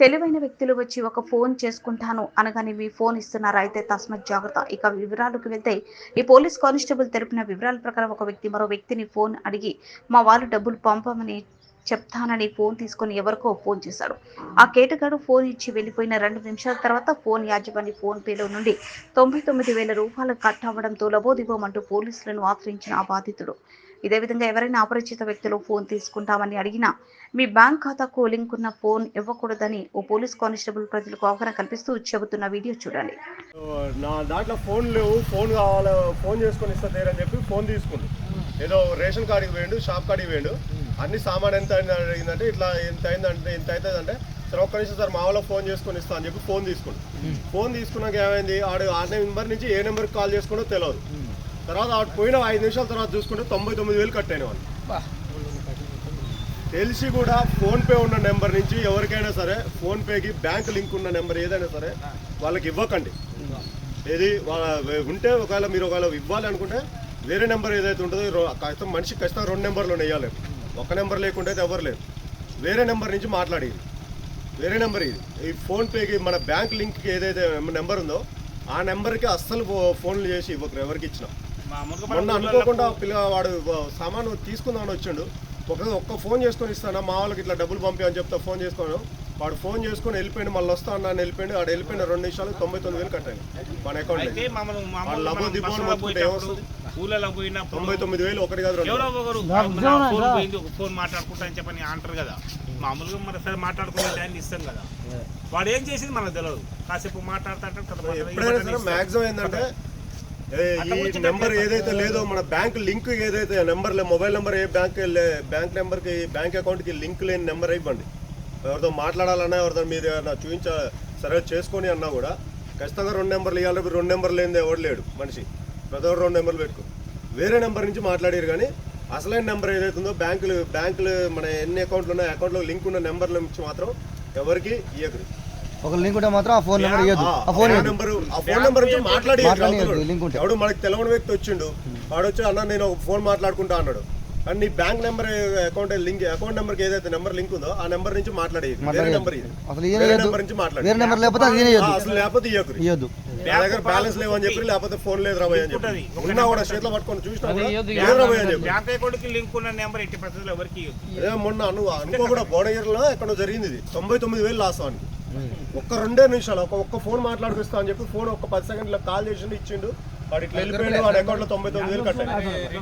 తెలివైన వ్యక్తులు వచ్చి ఒక ఫోన్ చేసుకుంటాను అనగానే మీ ఫోన్ ఇస్తున్నారు? అయితే తస్మత్ జాగ్రత్త. ఇక వివరాలకు వెళ్తే ఈ పోలీస్ కానిస్టేబుల్ తెలిపిన వివరాల ప్రకారం ఒక వ్యక్తి మరో వ్యక్తిని ఫోన్ అడిగి మా వాళ్ళు డబ్బులు పంపమని చెప్తానని ఫోన్ తీసుకొని ఎవరికో ఫోన్ చేశాడు. ఆ కేటగాడు ఫోన్ ఇచ్చి వెళ్ళిపోయిన రెండు నిమిషాల తర్వాత ఫోన్ యాజమాని ఫోన్ పేలో నుండి తొంభై తొమ్మిది వేల రూపాయలు కట్ అవ్వడంతో లబోదిబోమంటూ పోలీసులను ఆశ్రయించిన ఆ బాధితుడు. ఇదే విధంగా ఎవరైనా అపరిచిత వ్యక్తులు ఫోన్ తీసుకుంటామని అడిగినా మీ బ్యాంక్ ఖాతాకు లింక్ ఉన్న ఫోన్ ఇవ్వకూడదని ఓ పోలీస్ కానిస్టేబుల్ ప్రజలకు అవగాహన కల్పిస్తూ చెబుతున్న వీడియో చూడండి. నా దాంట్లో ఫోన్ లేవు ఫోన్ కావాలి ఫోన్ చేసుకొని ఇస్తా చెప్పి ఫోన్ తీసుకుండు ఏదో రేషన్ కార్డుకి వేయండు షాప్ కార్డుకి వేయండు అన్ని సామాన్ ఎంత అడిగిందంటే ఇట్లా ఎంత అయిందంటే ఇంత అవుతుంది అంటే సరే ఒక్క నిమిషం సార్ మా వాళ్ళ ఫోన్ చేసుకొని ఇస్తా అని చెప్పి ఫోన్ తీసుకుండు ఫోన్ తీసుకున్నాక ఏమైంది? ఆడు ఆ నెంబర్ నుంచి ఏ నెంబర్కి కాల్ చేసుకుంటో తెలియదు తర్వాత ఆడు పోయిన ఐదు నిమిషాల తర్వాత చూసుకుంటే తొంభై తొమ్మిది వేలు కట్ అయిన వాళ్ళు. తెలిసి కూడా ఫోన్ పే ఉన్న నెంబర్ నుంచి ఎవరికైనా సరే ఫోన్ పేకి బ్యాంక్ లింక్ ఉన్న నెంబర్ ఏదైనా సరే వాళ్ళకి ఇవ్వకండి. ఏది వాళ్ళ ఉంటే ఒకవేళ మీరు ఒకవేళ ఇవ్వాలి అనుకుంటే వేరే నెంబర్ ఏదైతే ఉంటుందో ఖచ్చితంగా మనిషికి ఖచ్చితంగా రెండు నెంబర్లు వేయాలి ఒక నెంబర్ లేకుంటే అయితే ఎవరు లేరు. వేరే నెంబర్ నుంచి మాట్లాడి. వేరే నెంబర్ ఇది. ఈ ఫోన్ పేకి మన బ్యాంక్ లింక్కి ఏదైతే నెంబర్ ఉందో ఆ నెంబర్కి అస్సలు ఫోన్లు చేసి ఇవ్వకరు ఎవరికి ఇచ్చినా. మొన్న అనుకోకుండా పిల్ల వాడు సామాను తీసుకుందామని వచ్చిండు. ఒక ఒక్క ఫోన్ చేసుకొని ఇస్తాను మా వాళ్ళకి ఇట్లా డబ్బులు పంపి అని చెప్తా ఫోన్ చేసుకోను వాడు ఫోన్ చేసుకొని వెళ్ళిపోయింది మళ్ళీ వస్తా అన్నా అని వెళ్ళిపోయింది వాడు వెళ్ళిపోయిన రెండు నిమిషాలు తొంభై తొమ్మిది వేలు కట్టాను మన అకౌంట్ దిబ్బో పోయేటప్పుడు ఏమొస్తుంది? ఊళ్ళలో పోయినప్పుడు తొంభై తొమ్మిది వేలు ఒకటి కాదు రెండు. ఎవరో ఒకరు ఫోన్ పోయింది ఒక ఫోన్ మాట్లాడుకుంటా అని చెప్పని అంటారు కదా. మామూలుగా మరి సరే మాట్లాడుకునే టైం ఇస్తాం కదా. వాడు ఏం చేసింది మనకు తెలియదు కాసేపు మాట్లాడుతా అంటే తర్వాత మాట్లాడు, ఈ ఎప్పుడైనా బటన్ సరే ఇస్తాం. మాక్సిమం ఏంటంటే ఏ, ఈ నెంబర్ ఏదైతే లేదో మన బ్యాంక్ లింక్ ఏదైతే నెంబర్ మొబైల్ నెంబర్ ఏ బ్యాంక్ బ్యాంక్ నెంబర్కి బ్యాంక్ అకౌంట్కి లింక్ లేని నెంబర్ ఇవ్వండి. ఎవరితో మాట్లాడాలన్నా ఎవరితో మీరు ఏదైనా చూపించ సరే చేసుకొని అన్నా కూడా ఖచ్చితంగా రెండు నెంబర్లు ఇవ్వాలి రెండు నెంబర్లు లేనిది ఎవడు లేడు మనిషి. ప్రతి రెండు నెంబర్లు పెట్టుకో. వేరే నెంబర్ నుంచి మాట్లాడారు కానీ అసలైన నెంబర్ ఏదైతే ఉందో బ్యాంకులు బ్యాంకులు మన ఎన్ని అకౌంట్లు ఉన్నాయో అకౌంట్లో లింక్ ఉన్న నెంబర్ల నుంచి మాత్రం ఎవరికి ఇవ్వకరు ఒక లింక్ ఉంటే మాత్రం ఆ ఫోన్ నెంబర్ ఇవ్వద్దు ఆ ఫోన్ నెంబర్ ఆ ఫోన్ నెంబర్ నుంచి మాట్లాడి లింక్ ఉంటే. ఎవడు మనకి తెలియని వ్యక్తి వచ్చిండు వాడు వచ్చి అన్న నేను ఒక ఫోన్ మాట్లాడుకుంటా అన్నాడు. కానీ నీ bank number account link account number ఏదైతే నెంబర్ లింక్ ఉందో ఆ నెంబర్ నుంచి మాట్లాడేది వేరే మాట్లాడేది. నెంబర్ ఇది అసలు వేరే. నెంబర్ నుంచి మాట్లాడి. వేరే నెంబర్ లేకపోతే. అసలు లేకపోతే ఇవ్వద్దు నా దగ్గర బ్యాలెన్స్ లేవని చెప్పి లేకపోతే ఫోన్ లేదు రాబోయ్ అని చెప్పి. ఉన్నా కూడా చేతిలో పట్టుకొని చూసినా కూడా ఇవ్వద్దు. లేదు రాబోయ్ అని చెప్పి? బ్యాంక్ అకౌంట్కి లింక్ ఉన్న నెంబర్ ఎట్టి పరిస్థితుల్లో ఎవరికి. అదే మొన్న అను అనుకో కూడా బోడగిరిలో ఎక్కడో జరిగింది ఇది. తొంభై తొమ్మిది వేలు లాస్ వానికి ఒక్క రెండే నిమిషాలు ఒక ఒక్క ఫోన్ మాట్లాడిపిస్తా అని చెప్పి ఫోన్ ఒక పది సెకండ్లో కాల్ చేసిండు ఇచ్చిండు. వాడు ఇట్లా వెళ్ళిపోయిండు వాడి అకౌంట్లో తొంభై తొమ్మిది వేలు కట్టాయి